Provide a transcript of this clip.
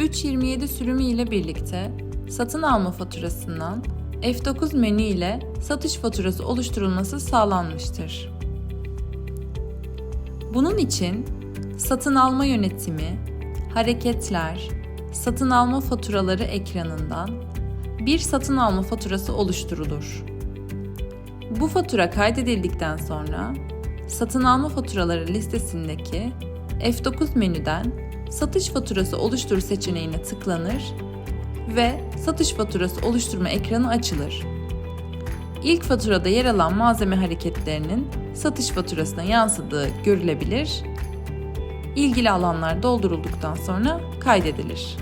47 sürümü ile birlikte satın alma faturasından F9 menü ile satış faturası oluşturulması sağlanmıştır. Bunun için satın alma yönetimi, hareketler, satın alma faturaları ekranından bir satın alma faturası oluşturulur. Bu fatura kaydedildikten sonra satın alma faturaları listesindeki F9 menüden satış faturası oluştur seçeneğine tıklanır ve satış faturası oluşturma ekranı açılır. İlk faturada yer alan malzeme hareketlerinin satış faturasına yansıdığı görülebilir. İlgili alanlar doldurulduktan sonra kaydedilir.